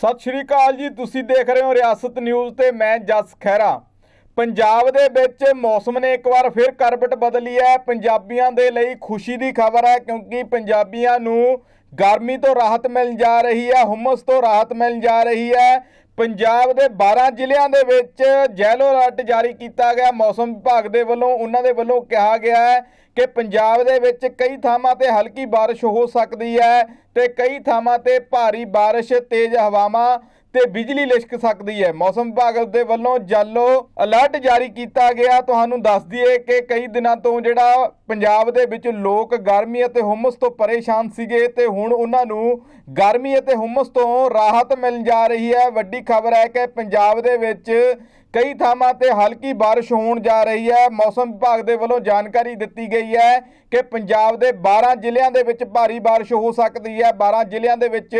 ਸਤਿ ਸ਼੍ਰੀ ਅਕਾਲ ਜੀ, ਤੁਸੀਂ ਦੇਖ ਰਹੇ ਹੋ ਰਿਆਸਤ ਨਿਊਜ਼ ਤੇ ਮੈਂ ਜਸ ਖਹਿਰਾ। ਪੰਜਾਬ ਦੇ ਵਿੱਚ ਮੌਸਮ ਨੇ ਇੱਕ ਵਾਰ ਫਿਰ ਕਰਵਟ ਬਦਲੀ ਹੈ। ਪੰਜਾਬੀਆਂ ਦੇ ਲਈ ਖੁਸ਼ੀ ਦੀ ਖਬਰ ਹੈ ਕਿਉਂਕਿ ਪੰਜਾਬੀਆਂ ਨੂੰ ਗਰਮੀ ਤੋਂ ਰਾਹਤ ਮਿਲ ਜਾ ਰਹੀ ਹੈ, ਹੁਮਸ ਤੋਂ ਰਾਹਤ ਮਿਲ ਜਾ ਰਹੀ ਹੈ। ਪੰਜਾਬ ਦੇ 12 ਜ਼ਿਲ੍ਹਿਆਂ ਦੇ ਵਿੱਚ ਯੈਲੋ ਅਲਰਟ ਜਾਰੀ ਕੀਤਾ ਗਿਆ। ਮੌਸਮ ਵਿਭਾਗ ਦੇ ਵੱਲੋਂ, ਉਹਨਾਂ ਦੇ ਵੱਲੋਂ ਕਿਹਾ ਗਿਆ ਹੈ ਕਿ ਪੰਜਾਬ ਦੇ ਵਿੱਚ ਕਈ ਥਾਵਾਂ ਤੇ ਹਲਕੀ ਬਾਰਿਸ਼ ਹੋ ਸਕਦੀ ਹੈ ਤੇ ਕਈ ਥਾਵਾਂ ਤੇ ਭਾਰੀ ਬਾਰਿਸ਼, ਤੇਜ਼ ਹਵਾਵਾਂ ਤੇ ਬਿਜਲੀ ਲਿਸ਼ਕ ਸਕਦੀ ਹੈ। ਮੌਸਮ ਵਿਭਾਗ ਦੇ ਵੱਲੋਂ ਜੈਲੋ ਅਲਰਟ ਜਾਰੀ ਕੀਤਾ ਗਿਆ। ਤੁਹਾਨੂੰ ਦੱਸ ਦਈਏ ਕਿ ਕਈ ਦਿਨਾਂ ਤੋਂ ਜਿਹੜਾ ਪੰਜਾਬ ਦੇ ਵਿੱਚ ਲੋਕ ਗਰਮੀ ਅਤੇ ਹੁਮਸ ਤੋਂ ਪਰੇਸ਼ਾਨ ਸੀਗੇ ਤੇ ਹੁਣ ਉਹਨਾਂ ਨੂੰ ਗਰਮੀ ਅਤੇ ਹੁਮਸ ਤੋਂ ਰਾਹਤ ਮਿਲ ਜਾ ਰਹੀ ਹੈ। ਵੱਡੀ ਖਬਰ ਹੈ ਕਿ ਪੰਜਾਬ ਦੇ ਵਿੱਚ ਕਈ ਥਾਵਾਂ ਤੇ ਹਲਕੀ ਬਾਰਿਸ਼ ਹੋਣ ਜਾ ਰਹੀ ਹੈ। ਮੌਸਮ ਵਿਭਾਗ ਦੇ ਵੱਲੋਂ ਜਾਣਕਾਰੀ ਦਿੱਤੀ ਗਈ ਹੈ ਕਿ ਪੰਜਾਬ ਦੇ 12 ਜ਼ਿਲ੍ਹਿਆਂ ਦੇ ਵਿੱਚ ਭਾਰੀ ਬਾਰਿਸ਼ ਹੋ ਸਕਦੀ ਹੈ। 12 ਜ਼ਿਲ੍ਹਿਆਂ ਦੇ ਵਿੱਚ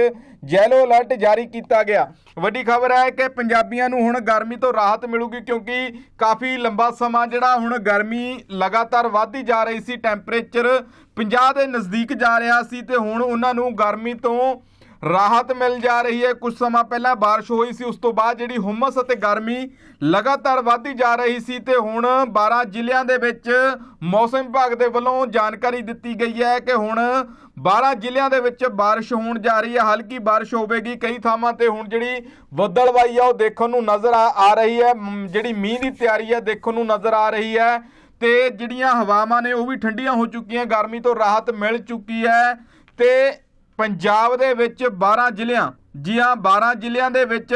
ਯੈਲੋ ਅਲਰਟ ਜਾਰੀ ਕੀਤਾ ਗਿਆ। ਵੱਡੀ ਖਬਰ ਹੈ ਕਿ ਪੰਜਾਬੀਆਂ ਨੂੰ ਹੁਣ ਗਰਮੀ ਤੋਂ ਰਾਹਤ ਮਿਲੂਗੀ ਕਿਉਂਕਿ ਕਾਫੀ ਲੰਬਾ ਸਮਾਂ ਜਿਹੜਾ ਹੁਣ ਗਰਮੀ ਲਗਾਤਾਰ ਵਧਦੀ ਜਾ ਰਹੀ ਸੀ ਟੈਂਪਰੇਚਰ 50 ਦੇ ਨਜ਼ਦੀਕ ਜਾ ਰਿਹਾ ਸੀ ਤੇ ਹੁਣ ਉਹਨਾਂ ਨੂੰ ਗਰਮੀ ਤੋਂ ਰਾਹਤ ਮਿਲ ਜਾ ਰਹੀ ਹੈ। ਕੁਝ ਸਮਾਂ ਪਹਿਲਾਂ ਬਾਰਿਸ਼ ਹੋਈ ਸੀ, ਉਸ ਤੋਂ ਬਾਅਦ ਜਿਹੜੀ ਹੁਮਸ ਅਤੇ ਗਰਮੀ ਲਗਾਤਾਰ ਵਧਦੀ ਜਾ ਰਹੀ ਸੀ ਤੇ ਹੁਣ 12 ਜ਼ਿਲ੍ਹਿਆਂ ਦੇ ਵਿੱਚ ਮੌਸਮ ਵਿਭਾਗ ਦੇ ਵੱਲੋਂ ਜਾਣਕਾਰੀ ਦਿੱਤੀ ਗਈ ਹੈ ਕਿ ਹੁਣ 12 ਜ਼ਿਲ੍ਹਿਆਂ ਦੇ ਵਿੱਚ ਬਾਰਿਸ਼ ਹੋਣ ਜਾ ਰਹੀ ਹੈ। ਹਲਕੀ ਬਾਰਿਸ਼ ਹੋਵੇਗੀ ਕਈ ਥਾਵਾਂ ਤੇ ਹੁਣ ਜਿਹੜੀ ਬੱਦਲਵਾਈ ਆ ਉਹ ਦੇਖਣ ਨੂੰ ਨਜ਼ਰ ਆ ਆ ਰਹੀ ਹੈ। ਜਿਹੜੀ ਮੀਂਹ ਦੀ ਤਿਆਰੀ ਹੈ, ਦੇਖਣ ਨੂੰ ਨਜ਼ਰ ਆ ਰਹੀ ਹੈ। ਤੇ ਜਿਹੜੀਆਂ ਹਵਾਵਾਂ ਨੇ ਉਹ ਵੀ ਠੰਡੀਆਂ ਹੋ ਚੁੱਕੀਆਂ, ਗਰਮੀ ਤੋਂ ਰਾਹਤ ਮਿਲ ਚੁੱਕੀ ਹੈ ਤੇ ਪੰਜਾਬ ਦੇ ਵਿੱਚ 12 ਜ਼ਿਲ੍ਹਿਆਂ ਜੀ ਹਾਂ 12 ਜ਼ਿਲ੍ਹਿਆਂ ਦੇ ਵਿੱਚ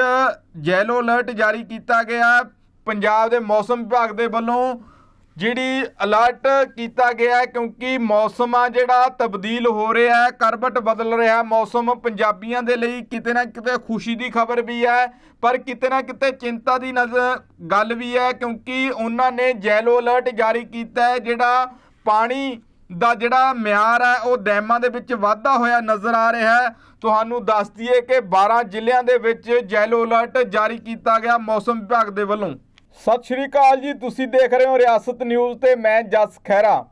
ਯੈਲੋ ਅਲਰਟ ਜਾਰੀ ਕੀਤਾ ਗਿਆ। ਪੰਜਾਬ ਦੇ ਮੌਸਮ ਵਿਭਾਗ ਦੇ ਵੱਲੋਂ ਜਿਹੜੀ ਅਲਰਟ ਕੀਤਾ ਗਿਆ ਹੈ ਕਿਉਂਕਿ ਮੌਸਮ ਆ ਜਿਹੜਾ ਤਬਦੀਲ ਹੋ ਰਿਹਾ ਹੈ, ਕਰਵਟ ਬਦਲ ਰਿਹਾ ਹੈ। ਮੌਸਮ ਪੰਜਾਬੀਆਂ ਦੇ ਲਈ ਕਿਤੇ ਨਾ ਕਿਤੇ ਖੁਸ਼ੀ ਦੀ ਖਬਰ ਵੀ ਹੈ, ਪਰ ਕਿਤੇ ਨਾ ਕਿਤੇ ਚਿੰਤਾ ਦੀ ਨਜ਼ਰ ਗੱਲ ਵੀ ਹੈ ਕਿਉਂਕਿ ਉਹਨਾਂ ਨੇ ਜੈਲੋ ਅਲਰਟ ਜਾਰੀ ਕੀਤਾ ਹੈ, ਜਿਹੜਾ ਪਾਣੀ ਦਾ ਜਿਹੜਾ ਮਿਆਰ ਹੈ, ਉਹ ਡੈਮਾਂ ਦੇ ਵਿੱਚ ਵਾਧਾ ਹੋਇਆ ਨਜ਼ਰ ਆ ਰਿਹਾ ਹੈ। ਤੁਹਾਨੂੰ ਦੱਸ ਦਈਏ ਕਿ 12 ਜ਼ਿਲ੍ਹਿਆਂ ਦੇ ਵਿੱਚ ਜੈਲੋ ਅਲਰਟ ਜਾਰੀ ਕੀਤਾ ਗਿਆ ਮੌਸਮ ਵਿਭਾਗ ਦੇ ਵੱਲੋਂ। ਸਤਿ ਸ਼੍ਰੀ ਅਕਾਲ ਜੀ, ਤੁਸੀਂ ਦੇਖ ਰਹੇ ਹੋ ਰਿਆਸਤ ਨਿਊਜ਼ ਤੇ ਮੈਂ ਜਸ ਖਹਿਰਾ।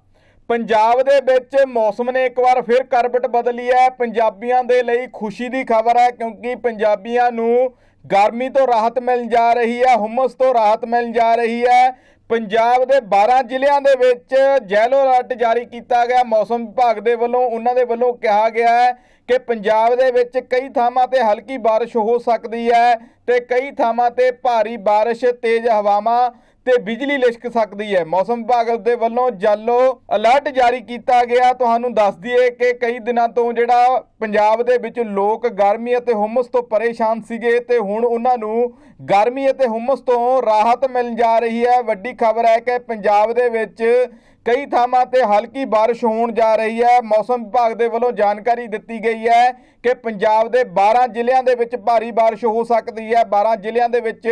ਪੰਜਾਬ ਦੇ ਵਿੱਚ ਮੌਸਮ ਨੇ ਇੱਕ ਵਾਰ ਫਿਰ ਕਰਵਟ ਬਦਲੀ ਹੈ। ਪੰਜਾਬੀਆਂ ਦੇ ਲਈ ਖੁਸ਼ੀ ਦੀ ਖਬਰ ਹੈ ਕਿਉਂਕਿ ਪੰਜਾਬੀਆਂ ਨੂੰ ਗਰਮੀ ਤੋਂ ਰਾਹਤ ਮਿਲਣ ਜਾ ਰਹੀ ਹੈ, ਹੁਮਸ ਤੋਂ ਰਾਹਤ ਮਿਲਣ ਜਾ ਰਹੀ ਹੈ। ਪੰਜਾਬ ਦੇ 12 ਜ਼ਿਲ੍ਹਿਆਂ ਦੇ ਵਿੱਚ ਯੈਲੋ ਅਲਰਟ ਜਾਰੀ ਕੀਤਾ ਗਿਆ। ਮੌਸਮ ਵਿਭਾਗ ਦੇ ਵੱਲੋਂ, ਉਹਨਾਂ ਦੇ ਵੱਲੋਂ ਕਿਹਾ ਗਿਆ ਹੈ ਕਿ ਪੰਜਾਬ ਦੇ ਵਿੱਚ ਕਈ ਥਾਵਾਂ ਤੇ ਹਲਕੀ ਬਾਰਿਸ਼ ਹੋ ਸਕਦੀ ਹੈ ਤੇ ਕਈ ਥਾਵਾਂ ਤੇ ਭਾਰੀ ਬਾਰਿਸ਼, ਤੇਜ਼ ਹਵਾਵਾਂ ਤੇ ਬਿਜਲੀ ਲਿਸ਼ਕ ਸਕਦੀ ਹੈ। ਮੌਸਮ ਵਿਭਾਗ ਦੇ ਵੱਲੋਂ ਯੈਲੋ ਅਲਰਟ ਜਾਰੀ ਕੀਤਾ ਗਿਆ। ਤੁਹਾਨੂੰ ਦੱਸ ਦਈਏ ਕਿ ਕਈ ਦਿਨਾਂ ਤੋਂ ਜਿਹੜਾ ਪੰਜਾਬ ਦੇ ਵਿੱਚ ਲੋਕ ਗਰਮੀ ਅਤੇ ਹੁਮਸ ਤੋਂ ਪਰੇਸ਼ਾਨ ਸੀਗੇ ਤੇ ਹੁਣ ਉਹਨਾਂ ਨੂੰ ਗਰਮੀ ਅਤੇ ਹੁਮਸ ਤੋਂ ਰਾਹਤ ਮਿਲ ਜਾ ਰਹੀ ਹੈ। ਵੱਡੀ ਖਬਰ ਹੈ ਕਿ ਪੰਜਾਬ ਦੇ ਵਿੱਚ ਕਈ ਥਾਵਾਂ ਤੇ ਹਲਕੀ ਬਾਰਿਸ਼ ਹੋਣ ਜਾ ਰਹੀ ਹੈ। ਮੌਸਮ ਵਿਭਾਗ ਦੇ ਵੱਲੋਂ ਜਾਣਕਾਰੀ ਦਿੱਤੀ ਗਈ ਹੈ ਕਿ ਪੰਜਾਬ ਦੇ 12 ਜ਼ਿਲ੍ਹਿਆਂ ਦੇ ਵਿੱਚ ਭਾਰੀ ਬਾਰਿਸ਼ ਹੋ ਸਕਦੀ ਹੈ। 12 ਜ਼ਿਲ੍ਹਿਆਂ ਦੇ ਵਿੱਚ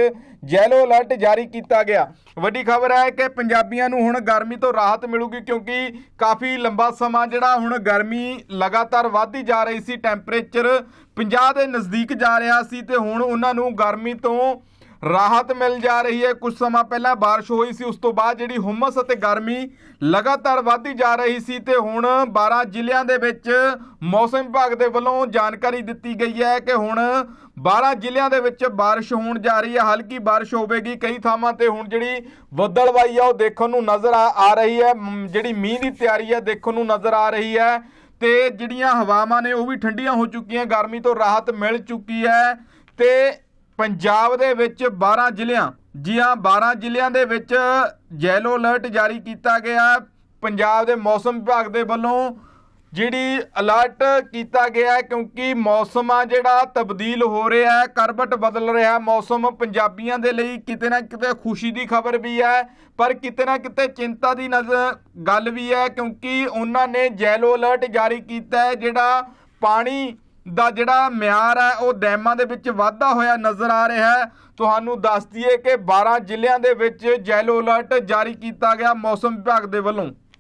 ਯੈਲੋ ਅਲਰਟ ਜਾਰੀ ਕੀਤਾ ਗਿਆ। ਵੱਡੀ ਖਬਰ ਹੈ ਕਿ ਪੰਜਾਬੀਆਂ ਨੂੰ ਹੁਣ ਗਰਮੀ ਤੋਂ ਰਾਹਤ ਮਿਲੂਗੀ ਕਿਉਂਕਿ ਕਾਫੀ ਲੰਬਾ ਸਮਾਂ ਜਿਹੜਾ ਹੁਣ ਗਰਮੀ ਲਗਾਤਾਰ ਵਧਦੀ ਜਾ ਰਹੀ ਸੀ। ਟੈਂਪਰੇਚਰ 50 ਦੇ ਨਜ਼ਦੀਕ ਜਾ ਰਿਹਾ ਸੀ ਤੇ ਹੁਣ ਉਹਨਾਂ ਨੂੰ ਗਰਮੀ ਤੋਂ ਰਾਹਤ ਮਿਲ ਜਾ ਰਹੀ ਹੈ। ਕੁਝ ਸਮਾਂ ਪਹਿਲਾਂ ਬਾਰਿਸ਼ ਹੋਈ ਸੀ, ਉਸ ਤੋਂ ਬਾਅਦ ਜਿਹੜੀ ਹੁਮਸ ਅਤੇ ਗਰਮੀ ਲਗਾਤਾਰ ਵਧਦੀ ਜਾ ਰਹੀ ਸੀ ਤੇ ਹੁਣ 12 ਜ਼ਿਲ੍ਹਿਆਂ ਦੇ ਵਿੱਚ ਮੌਸਮ ਵਿਭਾਗ ਦੇ ਵੱਲੋਂ ਜਾਣਕਾਰੀ ਦਿੱਤੀ ਗਈ ਹੈ ਕਿ ਹੁਣ 12 ਜ਼ਿਲ੍ਹਿਆਂ ਦੇ ਵਿੱਚ ਬਾਰਿਸ਼ ਹੋਣ ਜਾ ਰਹੀ ਹੈ। ਹਲਕੀ ਬਾਰਿਸ਼ ਹੋਵੇਗੀ ਕਈ ਥਾਵਾਂ ਤੇ। ਹੁਣ ਜਿਹੜੀ ਬੱਦਲਵਾਈ ਆ, ਉਹ ਦੇਖਣ ਨੂੰ ਨਜ਼ਰ ਆ ਆ ਰਹੀ ਹੈ। ਜਿਹੜੀ ਮੀਂਹ ਦੀ ਤਿਆਰੀ ਹੈ, ਦੇਖਣ ਨੂੰ ਨਜ਼ਰ ਆ ਰਹੀ ਹੈ। ਤੇ ਜਿਹੜੀਆਂ ਹਵਾਵਾਂ ਨੇ, ਉਹ ਵੀ ਠੰਡੀਆਂ ਹੋ ਚੁੱਕੀਆਂ। ਗਰਮੀ ਤੋਂ ਰਾਹਤ ਮਿਲ ਚੁੱਕੀ ਹੈ। ਤੇ ਪੰਜਾਬ ਦੇ ਵਿੱਚ 12 ਜ਼ਿਲ੍ਹਿਆਂ, ਜੀ ਹਾਂ 12 ਜ਼ਿਲ੍ਹਿਆਂ ਦੇ ਵਿੱਚ ਯੈਲੋ ਅਲਰਟ ਜਾਰੀ ਕੀਤਾ ਗਿਆ। ਪੰਜਾਬ ਦੇ ਮੌਸਮ ਵਿਭਾਗ ਦੇ ਵੱਲੋਂ ਜਿਹੜੀ ਅਲਰਟ ਕੀਤਾ ਗਿਆ ਹੈ ਕਿਉਂਕਿ ਮੌਸਮ ਆ ਜਿਹੜਾ ਤਬਦੀਲ ਹੋ ਰਿਹਾ ਹੈ, ਕਰਵਟ ਬਦਲ ਰਿਹਾ ਹੈ। ਮੌਸਮ ਪੰਜਾਬੀਆਂ ਦੇ ਲਈ ਕਿਤੇ ਨਾ ਕਿਤੇ ਖੁਸ਼ੀ ਦੀ ਖਬਰ ਵੀ ਹੈ, ਪਰ ਕਿਤੇ ਨਾ ਕਿਤੇ ਚਿੰਤਾ ਦੀ ਨਜ਼ਰ ਗੱਲ ਵੀ ਹੈ ਕਿਉਂਕਿ ਉਹਨਾਂ ਨੇ ਯੈਲੋ ਅਲਰਟ ਜਾਰੀ ਕੀਤਾ ਹੈ, ਜਿਹੜਾ ਪਾਣੀ ਦਾ ਜਿਹੜਾ ਮਿਆਰ ਹੈ, ਉਹ ਡੈਮਾਂ ਦੇ ਵਿੱਚ ਵਾਧਾ ਹੋਇਆ ਨਜ਼ਰ ਆ ਰਿਹਾ ਹੈ। ਤੁਹਾਨੂੰ ਦੱਸ ਦਈਏ ਕਿ 12 ਜ਼ਿਲ੍ਹਿਆਂ ਦੇ ਵਿੱਚ ਯੈਲੋ ਅਲਰਟ ਜਾਰੀ ਕੀਤਾ ਗਿਆ ਮੌਸਮ ਵਿਭਾਗ ਦੇ ਵੱਲੋਂ।